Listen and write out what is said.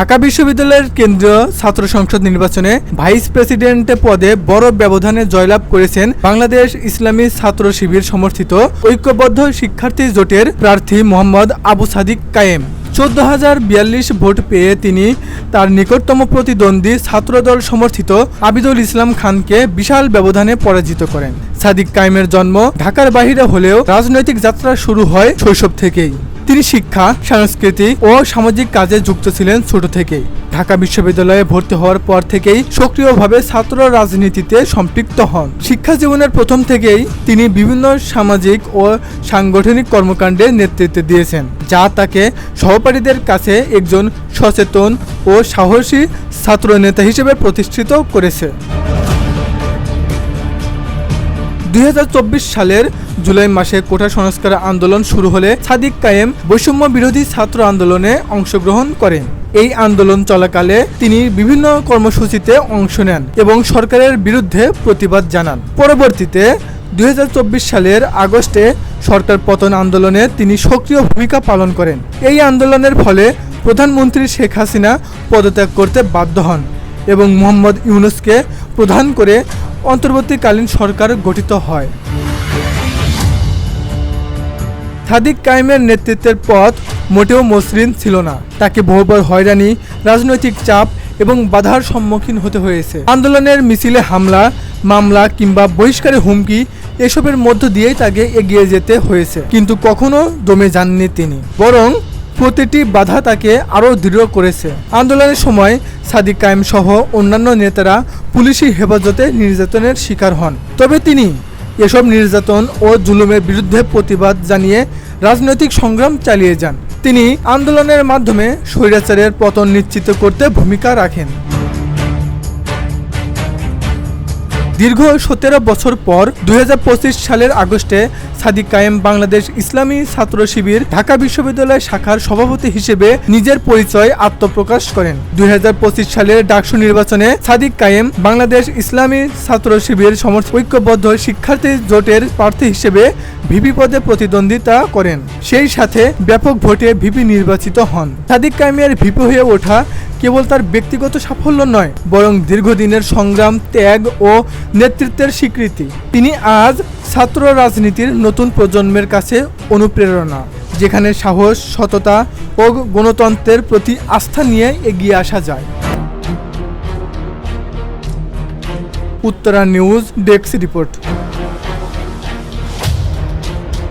ঢাকা বিশ্ববিদ্যালয়ের কেন্দ্রীয় ছাত্র সংসদ নির্বাচনে ভাইস প্রেসিডেন্ট পদে বড় ব্যবধানে জয়লাভ করেছেন বাংলাদেশ ইসলামী ছাত্র শিবির সমর্থিত ঐক্যবদ্ধ শিক্ষার্থী জোটের প্রার্থী মোহাম্মদ আবু সাদিক কায়েম। চোদ্দ হাজার বিয়াল্লিশ ভোট পেয়ে তিনি তার নিকটতম প্রতিদ্বন্দ্বী ছাত্রদল সমর্থিত আবিদুল ইসলাম খানকে বিশাল ব্যবধানে পরাজিত করেন। সাদিক কায়েমের জন্ম ঢাকার বাহিরে হলেও রাজনৈতিক যাত্রা শুরু হয় শৈশব থেকেই। তিনি শিক্ষা, সংস্কৃতি ও সামাজিক কাজে যুক্ত ছিলেন ছোট থেকেই। ঢাকা বিশ্ববিদ্যালয়ে ভর্তি হওয়ার পর থেকেই সক্রিয়ভাবে ছাত্র রাজনীতিতে সম্পৃক্ত হন। শিক্ষা জীবনের প্রথম থেকেই তিনি বিভিন্ন সামাজিক ও সাংগঠনিক কর্মকাণ্ডে নেতৃত্ব দিয়েছেন, যা তাকে সহপাঠীদের কাছে একজন সচেতন ও সাহসী ছাত্র নেতা হিসেবে প্রতিষ্ঠিত করেছে। দুই হাজার চব্বিশ সালের জুলাই মাসে কোটা সংস্কার আন্দোলন শুরু হলে সাদিক কায়েম বৈষম্য বিরোধী ছাত্র আন্দোলনে অংশগ্রহণ করেন। এই আন্দোলন চলাকালে তিনি বিভিন্ন কর্মসূচিতে অংশ নেন এবং সরকারের বিরুদ্ধে প্রতিবাদ জানান। পরবর্তীতে দুই হাজার চব্বিশ সালের আগস্টে সরকার পতন আন্দোলনে তিনি সক্রিয় ভূমিকা পালন করেন। এই আন্দোলনের ফলে প্রধানমন্ত্রী শেখ হাসিনা পদত্যাগ করতে বাধ্য হন এবং মোহাম্মদ ইউনুসকে প্রধান করে অন্তর্বর্তীকালীন সরকার গঠিত হয়। সাদিক কায়েমের নেতৃত্বের পথ মোটেও মসৃণ ছিল না। তাকে বহুবার হয়রানি, রাজনৈতিক চাপ এবং বাধার সম্মুখীন হতে হয়েছে। আন্দোলনের মিছিলে হামলা, মামলা কিংবা বহিষ্কারের হুমকি এসবের মধ্য দিয়েই তাকে এগিয়ে যেতে হয়েছে। কিন্তু কখনো দমে যাননি তিনি। বরং প্রতিটি বাধা তাকে আরও দৃঢ় করেছে। আন্দোলনের সময় সাদিক কায়েম সহ অন্যান্য নেতারা পুলিশি হেফাজতে নির্যাতনের শিকার হন। তবে তিনি এসব নির্যাতন ও জুলুমের বিরুদ্ধে প্রতিবাদ জানিয়ে রাজনৈতিক সংগ্রাম চালিয়ে যান। তিনি আন্দোলনের মাধ্যমে স্বৈরাচারের পতন নিশ্চিত করতে ভূমিকা রাখেন। দীর্ঘ সতেরো বছর পর দুই হাজার পঁচিশ সালের আগস্টে সাদিক কায়েম বাংলাদেশ ইসলামী ছাত্র শিবির ঢাকা বিশ্ববিদ্যালয় শাখার সভাপতি হিসেবে নিজের পরিচয় আত্মপ্রকাশ করেন। দুই হাজার পঁচিশ সালের ডাকসু নির্বাচনে সাদিক কায়েম বাংলাদেশ ইসলামী ছাত্র শিবির সমর্থ ঐক্যবদ্ধ শিক্ষার্থী জোটের প্রার্থী হিসেবে ভিপি পদে প্রতিদ্বন্দ্বিতা করেন। সেই সাথে ব্যাপক ভোটে ভিপি নির্বাচিত হন। সাদিক কায়েমের ভিপি হয়ে ওঠা কেবল তার ব্যক্তিগত সাফল্য নয়, বরং দীর্ঘদিনের সংগ্রাম, ত্যাগ ও নেতৃত্বের স্বীকৃতি। তিনি আজ ছাত্র রাজনীতির নতুন প্রজন্মের কাছে অনুপ্রেরণা, যেখানে সাহস, সততা ও গণতন্ত্রের প্রতি আস্থা নিয়ে এগিয়ে আসা যায়। Uttara news desk report.